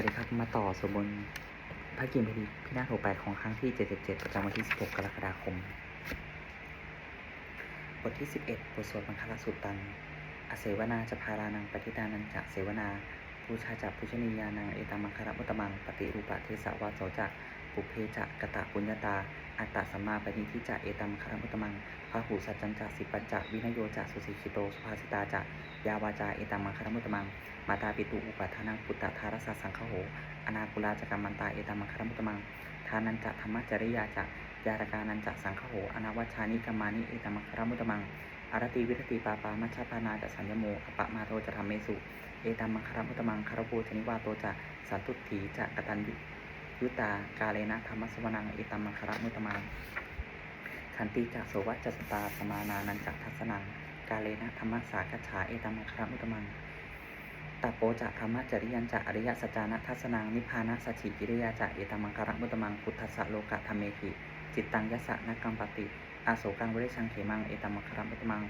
วัสดีครับมาต่อสวดมนต์พระกิมพีพินาศแปดของครั้งที่77ประจำวันที่16กรกฎาคม บทที่11บทสวดมังคลสุตตังอเสวนาจะพารานังปฏิทานันจะเสวนาบูชาจักพุชนียานังเอตามังคารมุตมังปฏิรูปะเทสวาโสจะ ปุเพจะกะตะปุญญาตา อัตตะสัมมาปณิทิจะเอตัมคารมุตมังพาหูสัจจันจะสิปัญจะวินโยจะสุสิกิโตสุภาสิตาจะยาวาจาเอตัมมังคารมุตมัง มาตาปิตุอุปัฏฐานังปุตตะทารสสสังฆโห อนาคุลาจกรรมันตาเอตัมมังคารมุตมัง ทานันจะธรรมจริยาจะยารกานันจะสังฆโห อนาวัชานิกรรมานิเอตัมมังคารมุตมังอารติวิรติปาปามัชฌปานาจะสัญญโมอปะมาโทจะธรรมเมสุ เอตัมมังคารมุตมังคารโพชนิวาโตจะสันตุถีจะกตัญยุ ยุตากาเลนะธรรมสวนังเอตัมมังคารมุตมังขันติจะโสวัจจสตาสมานานันจะทัสนังกาเลนะธรรมสากัจฉาเอตัมมังคารมุตมังตโปจะธรรมจริยันจะอริยสัจานะทัสนังนิพพานะสัจฉิกิริยาจะเอตัมมังคารมุตมังพุทธัสสะโลกะธรรมเมหิจิตตังยสสะนักกัมปติ อาโศกังวริชังเขมังเอตัมมังคารมุตมัง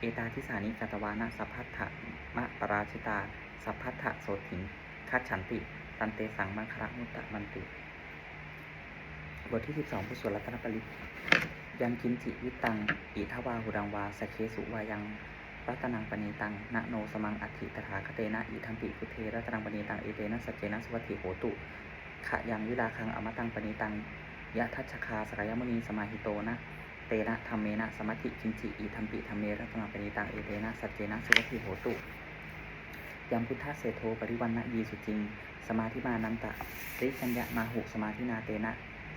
เอตาทิสานิกตวานะสัพพัทธะมะปราชิตา สัพพัทธะโสถิงคัจฉันติ ตันเตสังมังคระมุตตะมันติ บทที่12ผู้สวดรัตนปริตยังกินจิวิตังอิทวาหุดังวาสเคสุวายังรัตนังปณีตังนโนสมังอัติตถาคเตนะอิทัมปิพุเทรัตนังปณีตังเอเตนะสเจนะสวัติโหตุขะยังวิลาคังอมตังปณีตังยะทัชชคาสกายมุนีสมาหิโตนะเตนะธรรมเมนะสมัติกินจิอิทัมปิธรรมเมรัตนังปณีตังเอเตนะสเจนะสวัติโหตุยามพุทธเศรษโทปริวันนะยีสุจิง สมาธิมานันตะริชัญญะมาหุสมาธินาเตนะ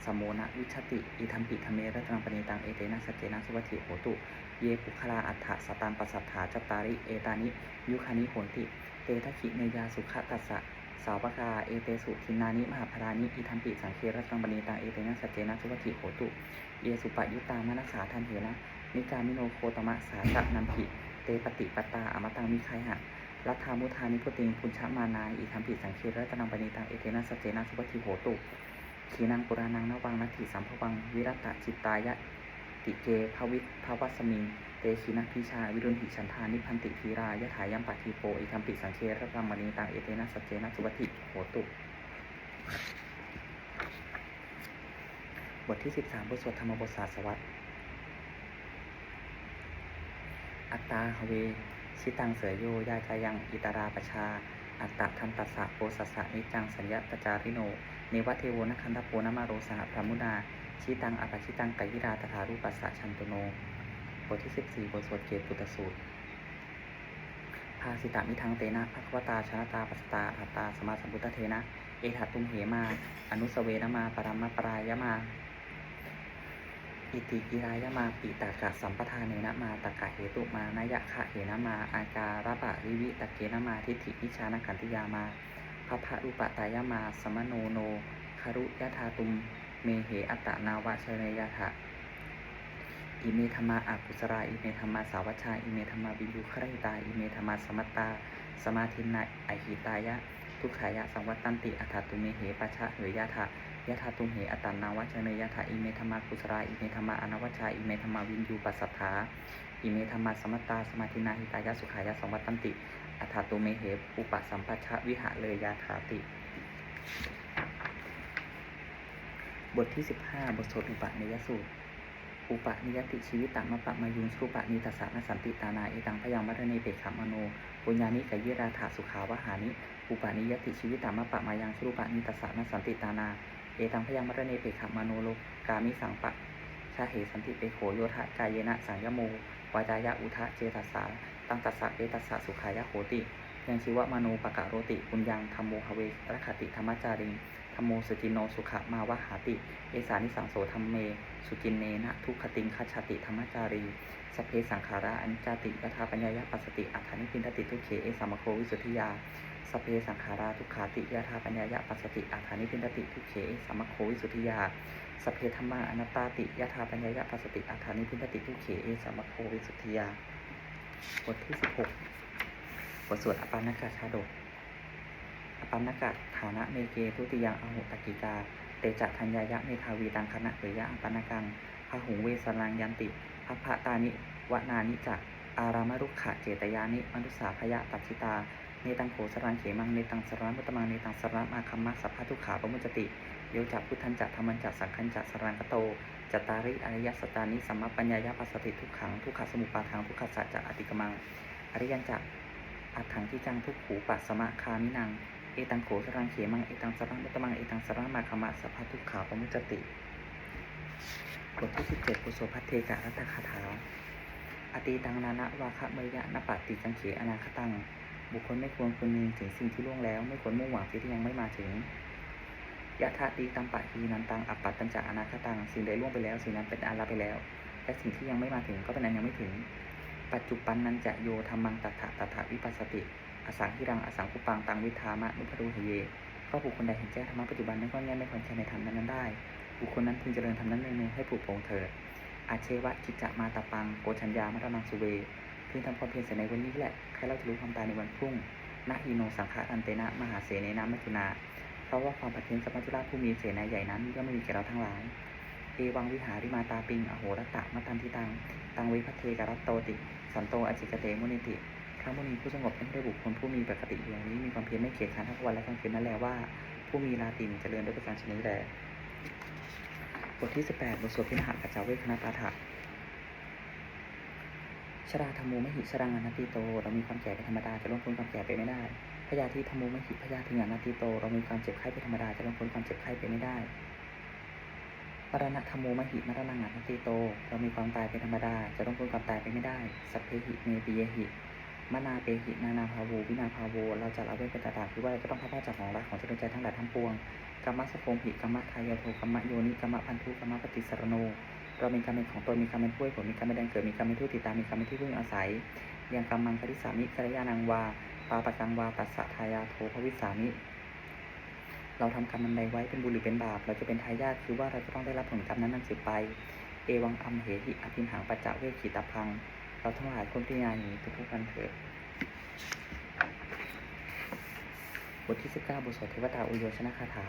สมโมนะวิชติอิทัมปิธรรมเมรัตนังปณีตังเอเตนะสเจนะสุวัตถิโหตุ เยปุคลาอัฏฐสตันปัสสัทธาจตาริเอตานิ ยุคานิโหติ เตทะขิเนยาสุขตัสสะสาวกาเอเตสุทินานิมหาพรานิอิทัมปิสังเครัตังบณีตังเอเตนะสเจนะสุวัติโหตุ เยสุปยุตตามนัสสาทันเหนะนิกามิโนโคตมะสาสะนัมผิเตปฏิปตาอมตังมิไคหะ รัฐามุทานิพุติงพุญชมานาอิทัมปิสังเครัตนังบณีตังเอเตนะสเจนะสุวัติโหตุขีนังปุรานังนวังนัตถิสัมภวัง วิรัตจิตตายะติเกภวิทภวัสมิง เตชินะพิชา วิรุณหิฉันทานิพันติพีรายะถายัมปัติโปอิทัมปิสังเครตังมณีตังเอเตนะสเจนะสุวัติโหตุ บทที่ 13 บทสวดธรรมบทศาสวัตอัตตาหเว ชิตังเสยโยยาจายังอิตาราปชา อัตตะทันตัสสะโปสัสสะนิจังสัญญาตจาริโนเนวะเทโวนคันทโปนมาโรสหพระมุนาชิตังอปชิตังกยิราตถารูปัสสะชันตุโนบทที่14บทสวดเกตปุตสูตรภาสิตามิทังเตนะภควตาชนะตาปัสตาอัตตาสมาสัมพุทธเทนะ เอถัตตุมเหมา อนุสเวนมา ปรัมมปรายมา อิติกิรายมาปิตากะสัมปทานเนนะมาตากะเหตุมานายะขะเหนะมาอาการะปะวิวิตะเกนะมาทิฏฐินิชานขันติยามาพระพะรูปตายมาสมโนโนคารุยะธาตุมเมเหอัตนาวะเชนยะถะอิเมธรรมาอากุสราอิเมธรรมาสาวัชชาอิเมธรรมาวิยุคริตาอิเมธรรมาสมัตตา สมาธินาไอหิตายะ ทุกขายะสังวัตตันติอัฏฐตุเมเหปัชชะเหยยะถะ ยะถาตุมเหอัตตนาวะเชเนยะถะอิเมธรรมากุสราอิเมธรรมาอนวัชชาอิเมธรรมาวินยูปัสสัทธาอิเมธรรมาสมัตตาสมาธินาหิตายะสุขายะสังวัตตันติอัฏฐตุเมเหอุปสัมปัชชะวิหะเลยยาถาติ บทที่ 15 บทสวดอุปนิยสูตร อุปนิยติชีวิตตมะปะมายุงสุปะนิตัสสะนสันติตานาเอตังพยังวัฒเนเปขามโนปุญญานิกยิราถาสุขาวหานิ อุปนิยติชีวิตตมะปะมายังสุปะนิตัสสะนสันติตานา เอตังพยังวัฒเนเปขามโนโลกามิสังปะชาเหสันติเปโขโยทะกายเยนะสังยโมวาจายะอุทะเจตัสสาตังตัสสะเอตัสสะสุขายะโหติ ยังชีวะมโนปะกะโรติปุญญังธรรมโมหเวรคติธรรมจาริงธรรมโมสุจินโนสุขมาวะหาติ เอสานิสังโสธรรมเม สุจินเนนะทุกขติงคัจฉติธรรมจารี สเพสังขาราอนิจติยถาปัญญายปัสสติอัฏฐานิพินทติทุเขเอสัมมโควิสุทธิยา สเพสังขาราทุกขาติยถาปัญญายะปัสสติอัฏฐานิพินติทุเขสัมโควิสุทธิยาสเพธรรมาอนัตตาติยถาปัญญายะปัสสติอัฏฐานิพินติทุเขสัมโควิสุทธิยาบทที่16บทสวดอปานกาชาดกอปันนกะฐานะเมเกทุติยังอหุตกิกา เตจะทัญญายะเมทาวีตังคณะเกยะอปันนกังพหุงเวสรังยันติภพะตานิวนานิจักอารามรุขะเจตยานิมนุสสาพยะปัจจิตา เนตังโขสรังเขมังเนตังสรังมุตตมังเนตังสรังอาคัมมัสสัพพะทุขาปมุจติโยจักพุทธันจักธรรมันจักสังคันจักสรังกโตจตาริอริยสตานิสัมมปัญญายาปัสสติทุกขังทุกขสมุปาทังทุกขสัจจะอติกมัง อริยันจักอัตถังที่จังทุกขูปัสสมะคามินังเอตังโขสรังเขมังเอตังสรังมุตตมังเอตังสรังมาคัมมะสัพพะทุขาปมุจติบทที่17ปุโสพัทเทกะรัตคาถาอตีตังนานะวาคะเมยะนปาติจังเขอนาคตัง บุคคลไม่ควรคุณนึงถึงสิ่งที่ล่วงแล้ว ไม่ควรมุ่งหวังสิ่งที่ยังไม่มาถึงยะทะตีตัมปะฮีนันตังอัปปัตตัญจะอนาคตังสิ่งใดล่วงไปแล้วสิ่งนั้นเป็นอาลาไปแล้ว และสิ่งที่ยังไม่มาถึงก็เป็นอันยังไม่ถึง ปัจจุปันนันจะโยธรรมังตัถะตัถะวิปัสสติ อสังหิรังอสังคุปังตังวิธามะนุพรูหเยก็บุคคลใดเห็นแจ้งธรรมะปัจจุบันไม่ก็แง่ไม่ควรแค่ในธรรมนั้นได้ บุคคลนั้นพึงเจริญธรรมนั้นเนืองให้ผูกโปงเถิดอาเชวะกิจจะมาตาปังโกชัญญามรณังสุเว พึงทำความเพียรเสียในวันนี้แหละใครเราจะรู้ความตายในวันพรุ่งนะฮีโนสังฆอันเตนะ มหาเสนนะมัจจุนาเพราะว่าความปฏิเนกับมัจจุราชผู้มีเสนาใหญ่นั้นย่อมไม่มีแก่เราทั้งหลายเอวังวิหาริมาตาปิงอโหรตะมัตันทิตัง ตังเวพัทเทกรัตโตติ สันโตอจิกเตมุนิติพระมุนีผู้สงบไม่ได้บุคคลผู้มีปกติอย่างนี้มีความเพียรไม่เกียจคร้านทั้งวันและกลางคืนนั่นแหละว่า ผู้มีลาตินเจริญด้วยประการชนิดแลบทที่ 18บทสวดพิมหาปัจจาเวคคณปาฐะ ชราธรรมูมหิชรังอนัตติโต เรามีความแก่เป็นธรรมดาจะล่วงพ้นความแก่ไปไม่ได้ พยาธิธรรมูมหิพยาธิอนัตติโต เรามีความเจ็บไข้เป็นธรรมดาจะล่วงพ้นความเจ็บไข้ไปไม่ได้มรณะธรรมูมหิมรณังอนัตติโต เรามีความตายเป็นธรรมดา จะล่วงพ้นความตายไปไม่ได้ สัพเพหิเมปิเยหิมนาเปหินานาภาโววินาภาโวเราจะละเว้นเป็นต่างๆคือว่าจะต้องพลาดพลาจากของรักของเจริญใจทั้งหลายทั้งปวงกรรมะสะโพมหิกรรมะทายาโทกรรมะโยนิกรรมะพันธุกรรมะปฏิสรโน เรามีกรรมเป็นของตนมีกรรมเป็นผู้ให้ผลมีกรรมเป็นแดงเกิดมีกรรมเป็นผู้ติดตามมีกรรมเป็นที่พึ่งอาศัยยังกรรมังคติสามิกัลยาณังวาปาปะกังวาตัสสะทายาโทภวิสามิ เราทำกรรมอันใดไว้เป็นบุญหรือเป็นบาป เราจะเป็นทายาทคือว่าเราจะต้องได้รับผลกรรมนั้นนั้นสืบไป เอวังอัมเหหิอภินหังปัจจเวขีตาพัง เราทั้งหลายคนที่งานนี้ทุกๆกันเถิดบทที่19บทสวดเทวตาอุโยชนะคาถา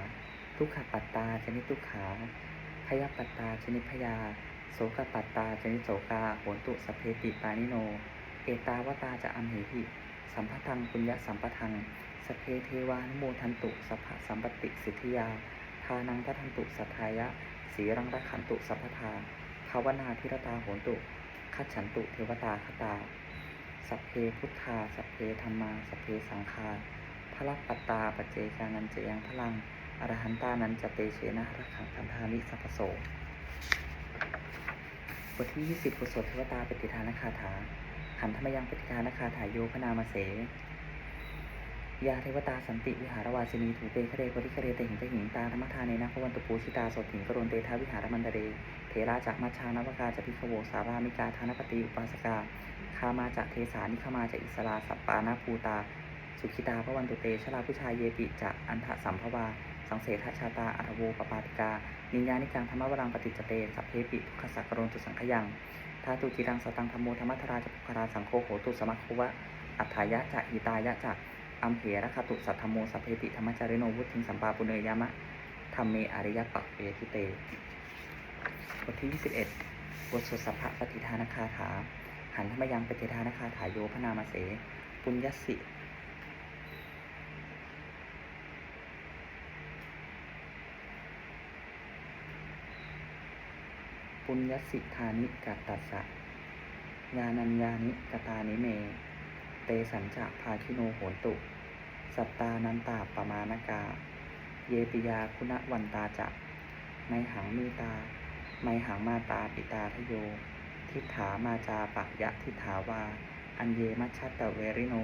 ทุกขปัตตาชนิดทุกขา พยาปัตตาชนิดพยา โสกปัตตาชนิดโสกาโหนตุสเพติปานิโน เอตาวตาจะอัมเหหิสัมปทังปุญญสัมปทัง สเพเทวานโมทันตุสัพพสัมปติสิทธิยา ทานังทัทันตุสัทธายะสีรังรักขันตุสัพพทาภาวนาธิรตาโหนตุคัจฉันตุเทวตาคตา สัพเพพุทธา สัพเพธรรมา สัพเพสังฆาพระปัตตาปเจกานันเจยังพลัง อรหันตานันจะเตเชนะรักขังพันธามิสัพพโสบทที่ 20บทสดเทวตาปฏิทานคาถาหันธมยังปฏิทานคาถาโยพนามาเส ยาเทวตาสันติวิหารวาสินีถูเปคะเรปริคะเรเตหิงเตหิงตาธรรมทานในนะพวันตุปูชิตาสดถิงกรณเตทาวิหารมันตเรเทราจากมัชชานวกาจะพิขโวสารามิกาธานปฏิอุปาสกาคามาจากเทสานิขมาจากอิสราสัปปานาภูตา สุขิตาพระวันตุเตชลาผู้ชายเยปิจะอันทะสัมภวา สังเสทชาตาอัตโวปปาติกา นิญญานิกังธรรมวรังปฏิจเตสัพเพปิทุกขสักกรณตุสังขยังทาตุจิรังสตังธรรมโมธรรมัทราจะปุคาราสังโฆโหตุสมัคคุวะ อัฏฐายะจะหิตายะจะอัมเหระคตุสัทธโมสัพเพปิธรรมจาริโนวุทิงสัมปาปุเนยามะธรรมเมอริยปักเวทิเตบทที่ 21 บทสวดสัพพะปฏิทานคาถา หันธรรมยังปฏิทานคาถาโยพนามาเส ปุญญสิ ปุญญสิธานิกัตตัสสะญานัญญานิกตานิเม เตสัญจะภาคิโนโหตุ สัตตานันตาปมาณกา เยปิยาคุณวันตาจะไมหังมีตา ไมหังมาตาปิตาทโย ทิฏฐามาจาปะยะทิฏฐาวา อันเยมัชชัตตเวริโน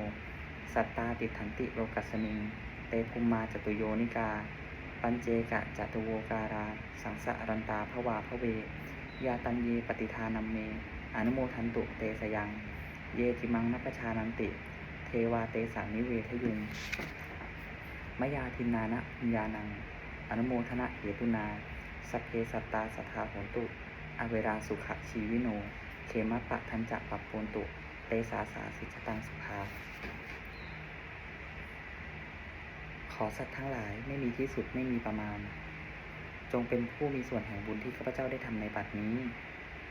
สัตตาติทันติโลกัสสมิง เตภุมมาจตุโยนิกา ปัญเจกะจตุโวการา สังสะรันตาภวาภเว ยาตันเยปฏิทานัมเม อนุโมทันตุเตสยัง เยจิมังนัปชานันติ เทวาเตสังนิเวทยุงมยาทินานะพิญญานัง อนุโมทนะเหตุนา สัพเพสัตตาสัทธาโหนตุ อเวราสุขะชีวิโน เขมะปะทันจะปัปโปนตุ เตสาสาสิชตังสุภา ขอสัตว์ทั้งหลายไม่มีที่สุดไม่มีประมาณ จงเป็นผู้มีส่วนแห่งบุญที่ข้าพเจ้าได้ทำในบัดนี้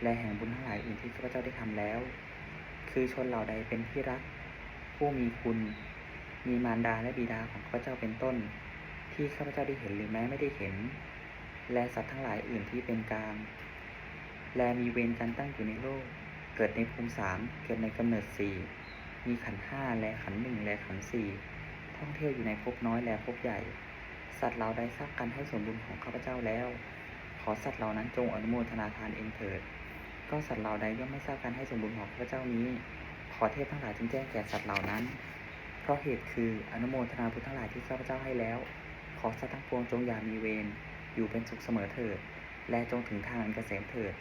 และแห่งบุญทั้งหลายอื่นที่ข้าพเจ้าได้ทำแล้ว คือชนเหล่าใดเป็นที่รัก ผู้มีคุณ มีมารดาและบิดาของข้าพเจ้าเป็นต้น ที่ข้าพเจ้าได้เห็นหรือแม้ไม่ได้เห็น และสัตว์ทั้งหลายอื่นที่เป็นกลางและมีเวรกันตั้งอยู่ในโลก เกิดในภูมิสามเกิดในกำเนิดสี่มีขันห้าและขันหนึ่งและขันสี่ท่องเที่ยวอยู่ในภพน้อยและภพใหญ่ สัตว์เหล่าใดทราบกันให้ส่วนบุญของข้าพเจ้าแล้ว ขอสัตว์เหล่านั้นจงอนุโมทนาทานเองเถิด ก็สัตว์เหล่าใดย่อมไม่ทราบการให้ส่วนบุญของข้าพเจ้านี้ ขอเทพทั้งหลายจงแจ้งแก่สัตว์เหล่านั้น เพราะเหตุคืออนุโมทนาบุญทั้งหลายที่ข้าพเจ้าให้แล้ว ขอสัตว์ทั้งปวงจงอย่ามีเวร อยู่เป็นสุขเสมอเถิด และจงถึงทางอันเกษมเถิด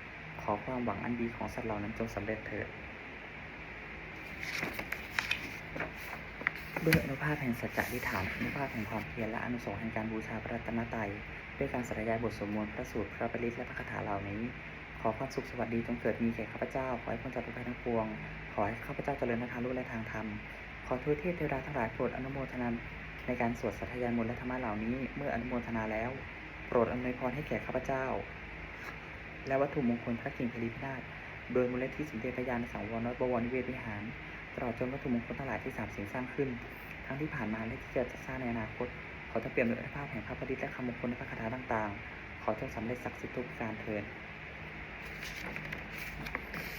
ขอความหวังอันดีของสัตว์เหล่านั้นจงสำเร็จเถิด ด้วยอนุภาพแห่งสัจจะอธิษฐานอนุภาพแห่งความเพียรและอนุสงส์แห่งการบูชาพระรัตนตรัยด้วยการสธยายบทสวดมนต์พระสูตรพระปริตและพระคาถาเหล่านี้ ขอความสุขสวัสดีจงเกิดมีแก่ข้าพเจ้า ขอให้พ้นจากทุกภัยทั้งปวง ขอให้ข้าพเจ้าเจริญในทางรู้และทางธรรม ขอทุกเทพเทวดาทั้งหลายโปรดอนุโมทนาในการสวดสัทยายมนต์และธรรมะเหล่านี้ เมื่ออนุโมทนาแล้ว โปรดอำนวยพรให้แก่ข้าพเจ้า และวัตถุมงคลพระกิ่งพลีพินาศโดยมูลนิธิสมเด็จพระยาณสังวรวัดบวรนิเวศวิหาร ตลอดจนวัตถุมงคลทั้งหลายที่สามสิ่งสร้างขึ้น ทั้งที่ผ่านมาและที่จะสร้างในอนาคต ขอจะเปลี่ยนด้วยภาพแห่งพระปฏิและคำมงคลและพระคาถาต่างๆ ขอจงสำเร็จศักดิ์สิทธิ์ทุกการเถิด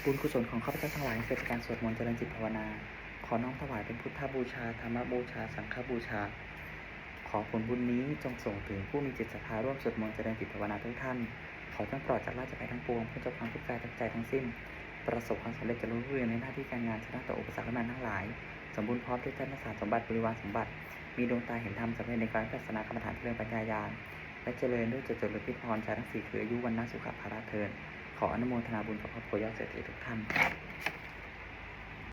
บุญกุศลของข้าพเจ้าทั้งหลายเกิดจากการสวดมนต์เจริญจิตภาวนา ขอน้อมถวายเป็นพุทธบูชาธรรมบูชา สังฆบูชา ขอผลบุญนี้จงส่งถึงผู้มีจิตศรัทธาร่วมสวดมนต์เจริญจิตภาวนาทุกท่าน ขอจงปลอดจากราชภัยทั้งปวงเพ้นจากความทุกข์กายทุกใจทั้งสิ้น ประสบความสำเร็จเจริญรุ่งเรืองในหน้าที่การงานชนะต่ออุปสรรคและมานทั้งหลาย สมบูรณ์พร้อมด้วยท่านสารสมบัติบริวารสมบัติ มีดวงตาเห็นธรรมสำเร็จในการพิจารณากรรมฐานเจริญปัญญายาณและเจริญด้วยเจริญพิพรชาทั้งสี่คืออายุวันนาสุขภาระเทินขออนุโมทนาบุญกับครอบครัวยอดเศรษฐีทุกท่าน